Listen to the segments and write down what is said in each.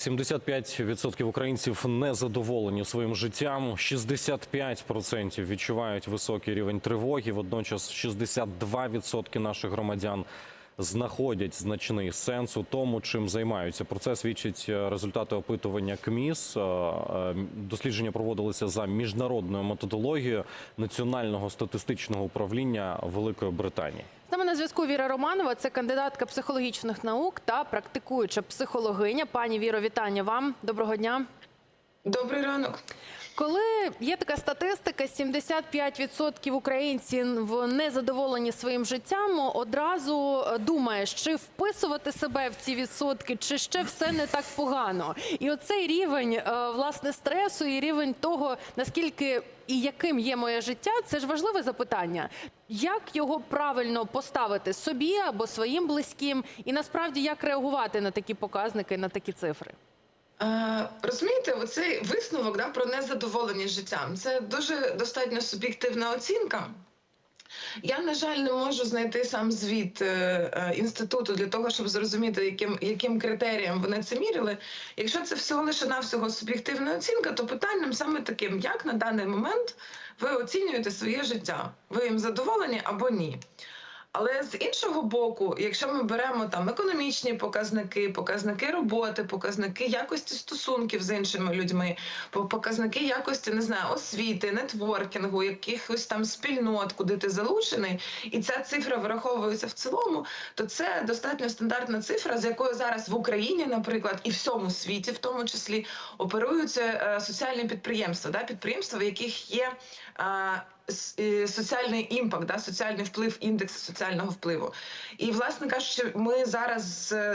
75% українців не задоволені своїм життям. 65% відчувають високий рівень тривоги. Водночас 62% наших громадян знаходять значний сенс у тому, чим займаються. Про це свідчать е, результати опитування КМІС. Е, е, Дослідження проводилися за міжнародною методологією Національного статистичного управління Великої Британії. З нами на зв'язку Віра Романова, це кандидатка психологічних наук та практикуюча психологиня. Пані Віро, вітання вам. Доброго дня. Добрий ранок. Коли є така статистика, 75% українців незадоволені своїм життям, одразу е, думаєш, чи вписувати себе в ці відсотки, чи ще все не так погано. І оцей рівень е, власне стресу і рівень того, наскільки і яким є моє життя, це ж важливе запитання. Як його правильно поставити собі або своїм близьким, і насправді як реагувати на такі показники, на такі цифри? Розумієте, оцей висновок да, про незадоволеність життям це дуже достатньо суб'єктивна оцінка. Я, на жаль, не можу знайти сам звіт е, е, інституту для того, щоб зрозуміти, яким, яким критеріям вони це міряли. Якщо це всього лише навсього суб'єктивна оцінка, то питанням саме таким, як на даний момент ви оцінюєте своє життя, ви їм задоволені або ні. Але з іншого боку, якщо ми беремо там економічні показники, показники роботи, показники якості стосунків з іншими людьми, показники якості не знаю, освіти, нетворкінгу, якихось там спільнот, куди ти залучений, і ця цифра враховується в цілому, то це достатньо стандартна цифра, з якою зараз в Україні, наприклад, і всьому світі, в тому числі, оперуються е, соціальні підприємства, да, підприємства, в яких є. Соціальний імпакт, да, соціальний вплив, індекс соціального впливу. І, власне кажучи, ми зараз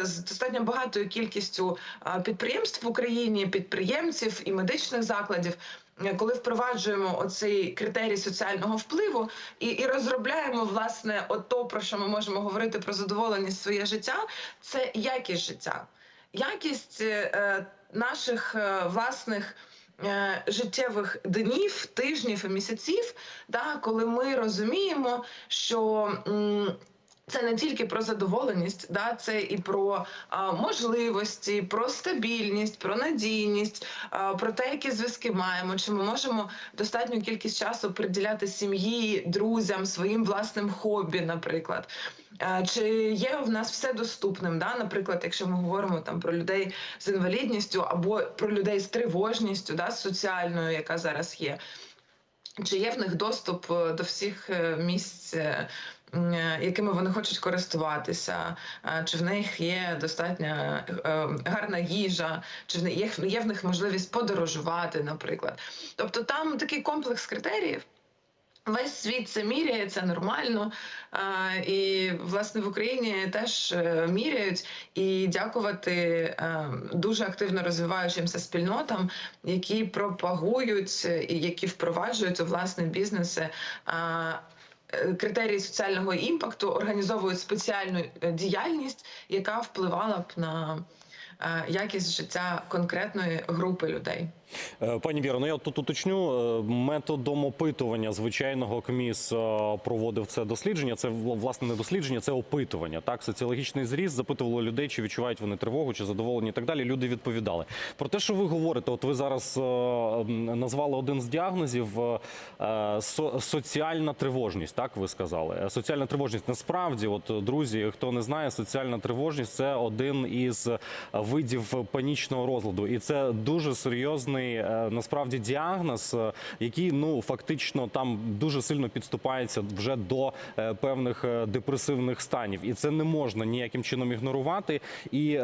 з, достатньо багатою кількістю підприємств в Україні, підприємців і медичних закладів. е, Коли впроваджуємо оцей критерій соціального впливу і, і розробляємо власне от то, про що ми можемо говорити про задоволеність своє життя, це якість життя, якість е, е, наших е, власних життєвих днів, тижнів і місяців, да, коли ми розуміємо, що. це не тільки про задоволеність, да, це і про а, можливості, про стабільність, про надійність, а, про те, які зв'язки маємо, чи ми можемо достатню кількість часу приділяти сім'ї, друзям, своїм власним хобі, наприклад. Чи є в нас все доступним? Да? Наприклад, якщо ми говоримо там про людей з інвалідністю або про людей з тривожністю, да, соціальною, яка зараз є. Чи є в них доступ е, до всіх е, місць, е, якими вони хочуть користуватися? Чи в них є достатньо е, гарна їжа, чи є в них можливість подорожувати, наприклад? Тобто там такий комплекс критеріїв. Весь світ це міряє, це нормально. І власне в Україні теж е, міряють і дякувати е, дуже активно розвиваючимся спільнотам, які пропагують е, і які впроваджують у власне бізнеси. Критерії соціального імпакту організовують спеціальну діяльність, яка впливала б на якість життя конкретної групи людей. Е, Пані Віро, ну я тут уточню е, методом опитування звичайного КМІС е, проводив це дослідження. Це власне не дослідження, це опитування. Так, соціологічний зріз запитували людей, чи відчувають вони тривогу, чи задоволені і так далі. Люди відповідали. Про те, що ви говорите, от ви зараз назвали один з діагнозів со- соціальна тривожність. Так ви сказали. Соціальна тривожність. Насправді, от друзі, хто не знає, соціальна тривожність це один із видів панічного розладу, і це дуже серйозний е, насправді діагноз, е, який ну фактично там дуже сильно підступається вже до е, певних депресивних станів, і це не можна ніяким чином ігнорувати. І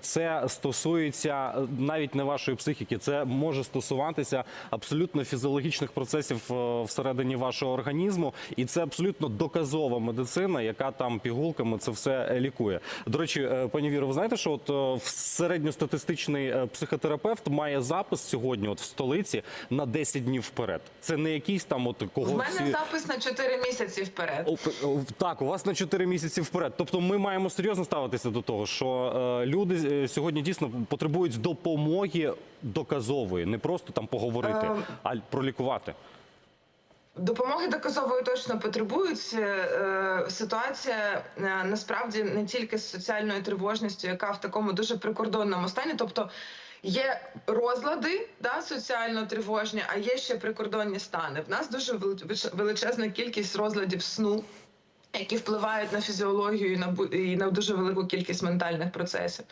це стосується навіть не вашої психіки, це може стосуватися абсолютно фізіологічних процесів всередині вашого організму, і це абсолютно доказова медицина, яка там пігулками це все лікує. До речі, пані Віро, ви знаєте, що от середньостатистичний психотерапевт має запис сьогодні, от в столиці, на 10 днів вперед. Це не якийсь там, от кого В мене запис на 4 місяці вперед. О, Так, у вас на 4 місяці вперед. Тобто ми маємо серйозно ставитися до того, що е, люди е, сьогодні дійсно потребують допомоги доказової, не просто там поговорити, Ем. а пролікувати. Допомоги доказової точно потребують. Е, е, Ситуація е, насправді не тільки з соціальною тривожністю, яка в такому дуже прикордонному стані, тобто. Є розлади да, соціально тривожні, а є ще прикордонні стани. В нас дуже вели- величезна кількість розладів сну, які впливають на фізіологію і на і на дуже велику кількість ментальних процесів.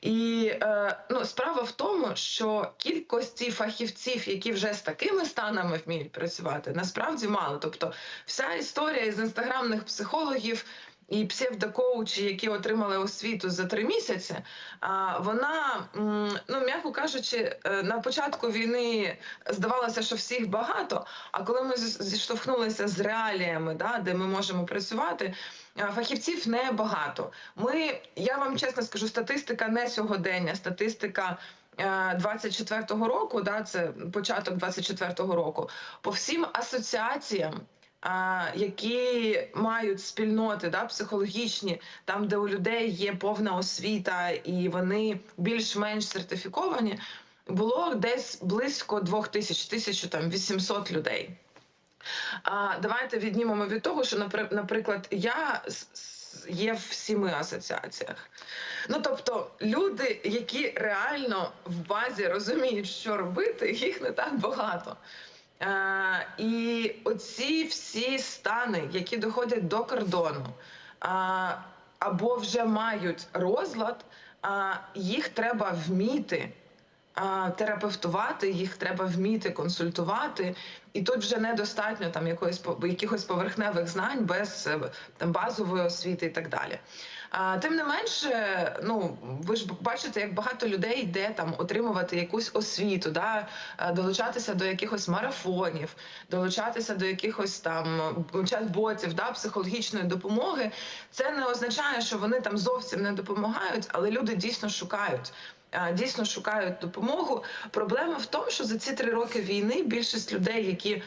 І е, ну, справа в тому, що кількості фахівців, які вже з такими станами вміють працювати, насправді мало. Тобто, вся історія із інстаграмних психологів. І псевдокоучі, які отримали освіту за три місяці, вона, ну м'яко кажучи, е, на початку війни здавалося, що всіх багато. А коли ми зіштовхнулися з реаліями, да, де ми можемо працювати, фахівців небагато. Ми, я вам чесно скажу, статистика не сьогодення, статистика. е, 24-го року, да, це початок 24-го року, по всім асоціаціям, які мають спільноти да, психологічні, там, де у людей є повна освіта і вони більш-менш сертифіковані, було десь близько 2 тисяч, 1800 людей. А, давайте віднімемо від того, що, напри- наприклад, я є в сіми асоціаціях. Ну тобто, люди, які реально в базі розуміють, що робити, їх не так багато. Е, і оці всі стани, які доходять до кордону, а, або вже мають розлад, а, їх треба вміти терапевтувати, їх треба вміти консультувати. І тут вже недостатньо там якоїсь якихось поверхневих знань без е, там базової освіти і так далі. Тим не менше, ну ви ж бачите, як багато людей йде там отримувати якусь освіту, да, долучатися до якихось марафонів, долучатися до якихось там чат-ботів, да, психологічної допомоги. Це не означає, що вони там зовсім не допомагають, але люди дійсно шукають. Дійсно шукають допомогу. Проблема в тому, що за ці три роки війни більшість людей, які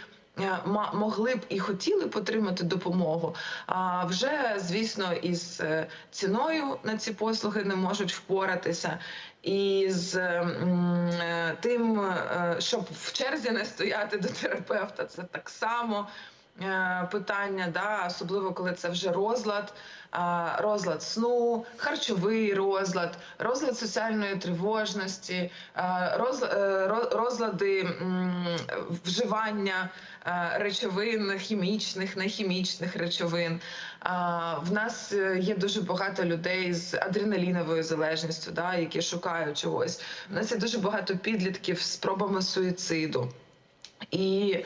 могли б і хотіли б отримати допомогу, а вже звісно із е, ціною на ці послуги не можуть впоратися. І з е, тим, е, щоб в черзі не стояти до терапевта, це так само е, питання, да, особливо коли це вже розлад, розлад сну, харчовий розлад, розлад соціальної тривожності, е, розлади вживання е, речовин хімічних, нехімічних речовин. В нас е, є дуже багато людей з адреналіновою залежністю, да, які шукають чогось. У нас є дуже багато підлітків з спробами суїциду. І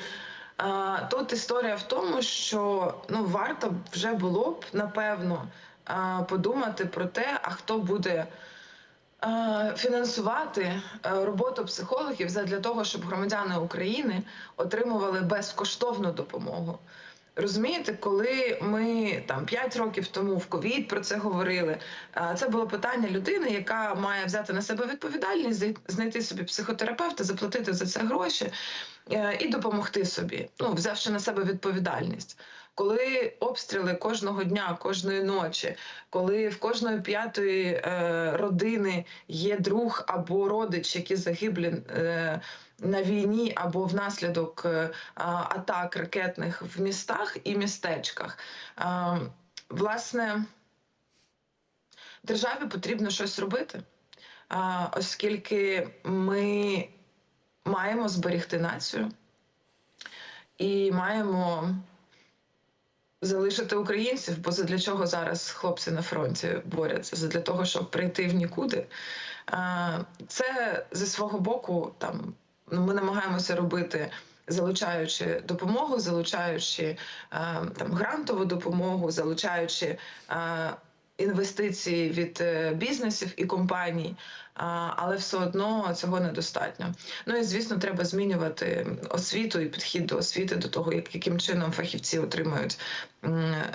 тут історія в тому, що ну варто вже було б напевно подумати про те, а хто буде фінансувати е, роботу психологів для того, щоб громадяни України отримували безкоштовну допомогу. Розумієте, коли ми там 5 років тому в ковід про це говорили, це було питання людини, яка має взяти на себе відповідальність, знайти собі психотерапевта, заплатити за це гроші і допомогти собі, ну взявши на себе відповідальність. Коли обстріли кожного дня, кожної ночі, коли в кожної п'ятої е, родини є друг або родич, які загиблі е, на війні або внаслідок е, атак ракетних в містах і містечках, е, власне, державі потрібно щось робити, е, оскільки ми маємо зберегти націю і маємо залишити українців, бо задля чого зараз хлопці на фронті борються? Задля того, щоб прийти в нікуди. Це зі свого боку там ну, ми намагаємося робити. Залучаючи допомогу, залучаючи там грантову допомогу, залучаючи інвестиції від е, бізнесів і компаній, а, але все одно цього недостатньо. Ну і звісно, треба змінювати освіту і підхід до освіти, до того, як, яким чином фахівці отримують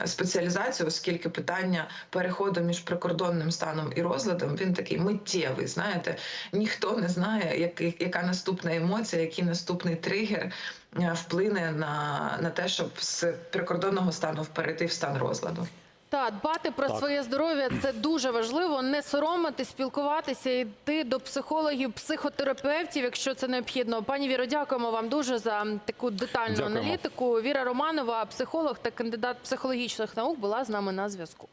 спеціалізацію, оскільки питання переходу між прикордонним станом і розладом він такий миттєвий. Знаєте, ніхто не знає, яка наступна емоція, який наступний тригер е, вплине на, на те, щоб з прикордонного стану перейти в стан розладу. Та дбати про Так. своє здоров'я це дуже важливо. Не соромити, спілкуватися, йти до психологів, психотерапевтів, якщо це необхідно. Пані Віро, дякуємо вам дуже за таку детальну Дякуємо. аналітику. Віра Романова, психолог та кандидат психологічних наук, була з нами на зв'язку.